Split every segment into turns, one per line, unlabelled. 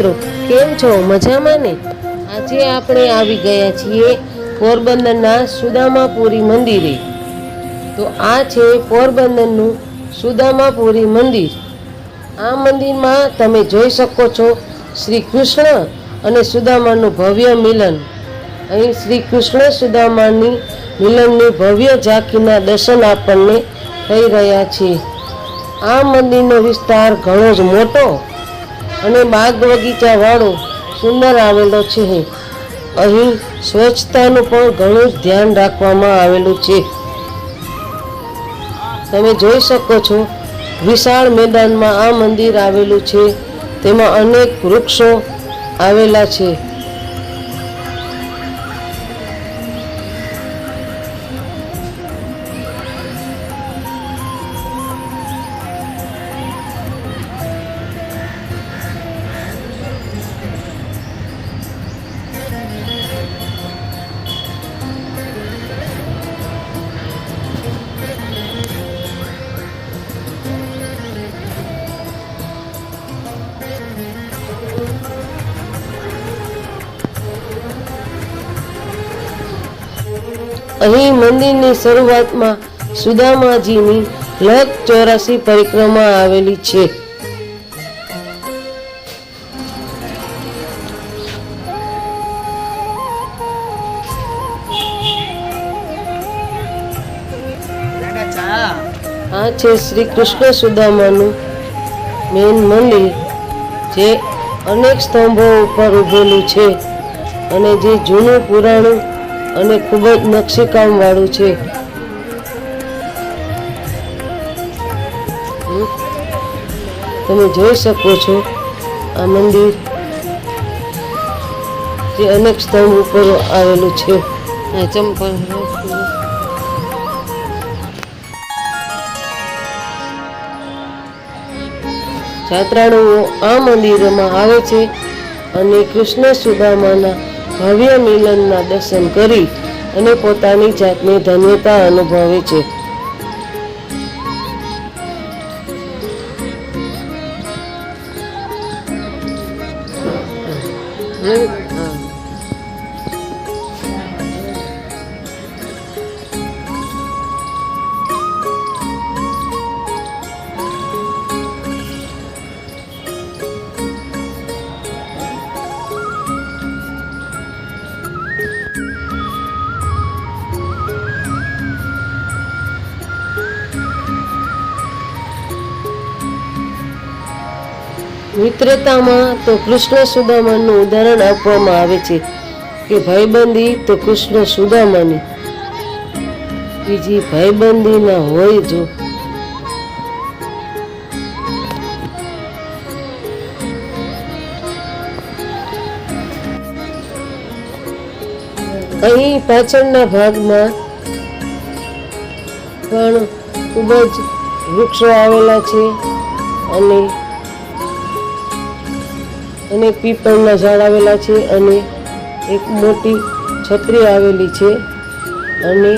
મિત્રો, કેમ છો? મજામાં ને? આજે આપણે આવી ગયા છીએ પોરબંદરના સુદામાપુરી મંદિરે. તો આ છે પોરબંદરનું સુદામાપુરી મંદિર. આ મંદિરમાં તમે જોઈ શકો છો શ્રી કૃષ્ણ અને સુદામાનું ભવ્ય મિલન. અહીં શ્રી કૃષ્ણ સુદામાની મિલનની ભવ્ય ઝાંખીના દર્શન આપણને થઈ રહ્યા છે. આ મંદિરનો વિસ્તાર ઘણો જ મોટો અને બાગ બગીચા વાળો સુંદર આવેલો છે. અહીં સ્વચ્છતાનું પણ ઘણું જ ધ્યાન રાખવામાં આવેલું છે. તમે જોઈ શકો છો, વિશાળ મેદાનમાં આ મંદિર આવેલું છે. તેમાં અનેક વૃક્ષો આવેલા છે. અહીં મંદિરની શરૂઆતમાં સુદામાજીની લગ ચોરાસી પરિક્રમા આવેલી છે. આ છે શ્રી કૃષ્ણ સુદામાનું મેન મંદિર, જે અનેક સ્તંભો ઉપર ઉભેલું છે અને જે જૂનું પુરાણું અને ખૂબ જ નકશીકામ વાળું છે તમે જોઈ શકો છો આ મંદિર જે અનેક સ્તંભ ઉપર આવેલું છે. આ ચંપા યાત્રાળુઓ આ મંદિરમાં આવે છે અને કૃષ્ણ સુદામાના ભવ્ય મિલનના દર્શન કરી અને પોતાની જાતને ધન્યતા અનુભવે છે. મિત્રતામાં તો કૃષ્ણ સુદામાનું ઉદાહરણ આપવામાં આવે છે કે ભાઈબંધી તો કૃષ્ણ સુદામાની. બીજી ભાઈબંધી ના હોય જો. અહીં પાછળના ભાગમાં પણ ખૂબ જ વૃક્ષો આવેલા છે અને અને પીપળના ઝાડ આવેલા છે અને એક મોટી છત્રી આવેલી છે અને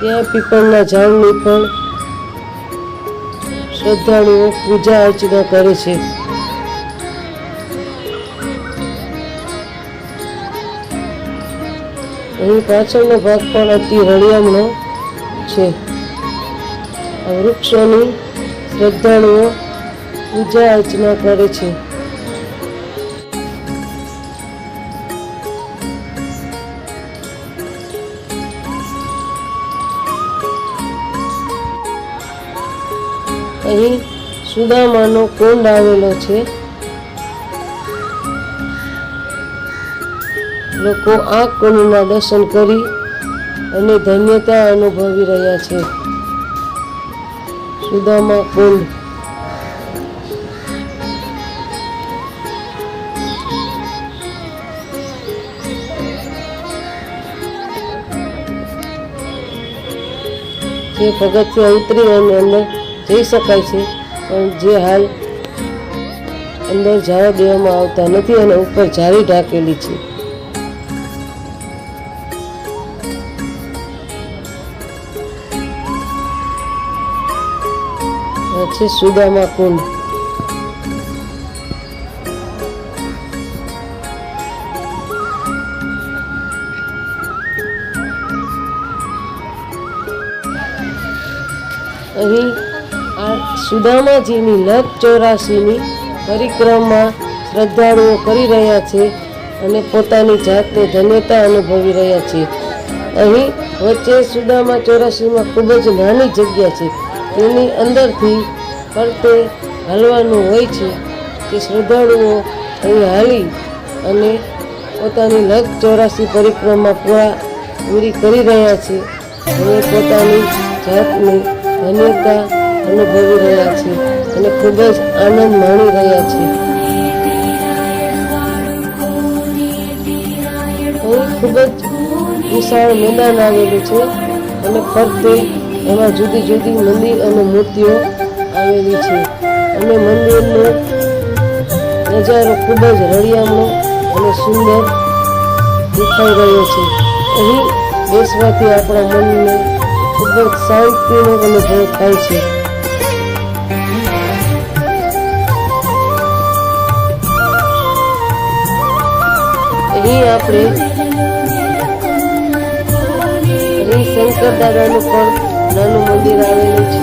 ત્યાં પીપળના ઝાડની પણ શ્રદ્ધાળુઓ પૂજા અર્ચના કરે છે. અહીં પાછળનો ભાગ પણ અતિ હળિયામણો છે. વૃક્ષોની શ્રદ્ધાળુઓ પૂજા અર્ચના કરે છે. અહીં સુદામાનો કુંડ આવેલો છે. લોકો આ કુંડના દર્શન કરી અને ધન્યતા અનુભવી રહ્યા છે. સુદામા કુંડ જે પગથિયા ઉતરી અને અંદર જઈ શકાય છે, પણ જે હાલ અંદર જવા દેવામાં આવતા નથી અને ઉપર જારી ઢાકેલી છે. છે સુદામા કુંડ. અહીં આ સુદામાજીની લગ ચોરાસીની પરિક્રમા શ્રદ્ધાળુઓ કરી રહ્યા છે અને પોતાની જાતને ધન્યતા અનુભવી રહ્યા છે. અહીં વચ્ચે સુદામા ચોરાસીમાં ખૂબ જ નાની જગ્યા છે. તેની અંદરથી ફરતે હાલવાનું હોય છે કે શ્રદ્ધાળુઓ અહીં હાલી અને પોતાની લગ ચોરાસી પરિક્રમા પૂરા પૂરી કરી રહ્યા છે અને પોતાની જાતની ધન્યતા અનુભવી રહ્યા છે અને ખૂબ જ આનંદ માણી રહ્યા છે. અહીં ખૂબ જ વિશાળ મેદાન આવેલું છે અને ફરતે એમાં જુદી જુદી મંદિર અને મૂર્તિઓ આવેલી છે. અને મંદિરનો નજારો ખૂબ જ રળિયામણો અને સુંદર દેખાઈ રહ્યો છે. અહીં બેસવાથી આપણા મનને ખૂબ જ શાંતિનો અનુભવ થાય છે. અહીં આપણે અહીં શંકર દાદાનું પણ નાનું મંદિર આવેલું છે